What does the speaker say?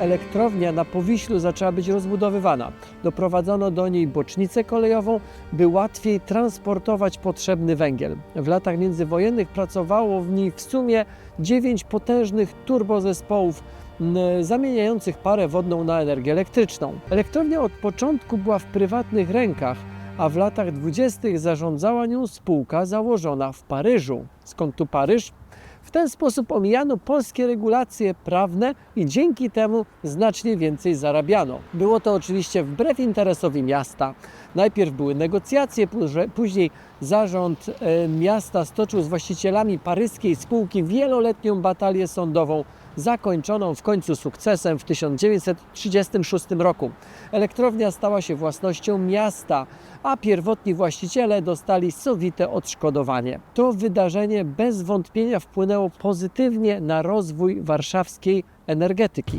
elektrownia na Powiślu zaczęła być rozbudowywana. Doprowadzono do niej bocznicę kolejową, by łatwiej transportować potrzebny węgiel. W latach międzywojennych pracowało w niej w sumie dziewięć potężnych turbozespołów zamieniających parę wodną na energię elektryczną. Elektrownia od początku była w prywatnych rękach, a w latach dwudziestych zarządzała nią spółka założona w Paryżu. Skąd tu Paryż? W ten sposób omijano polskie regulacje prawne i dzięki temu znacznie więcej zarabiano. Było to oczywiście wbrew interesowi miasta. Najpierw były negocjacje, później- zarząd e, miasta stoczył z właścicielami paryskiej spółki wieloletnią batalię sądową, zakończoną w końcu sukcesem w 1936 roku. Elektrownia stała się własnością miasta, a pierwotni właściciele dostali sowite odszkodowanie. To wydarzenie bez wątpienia wpłynęło pozytywnie na rozwój warszawskiej energetyki.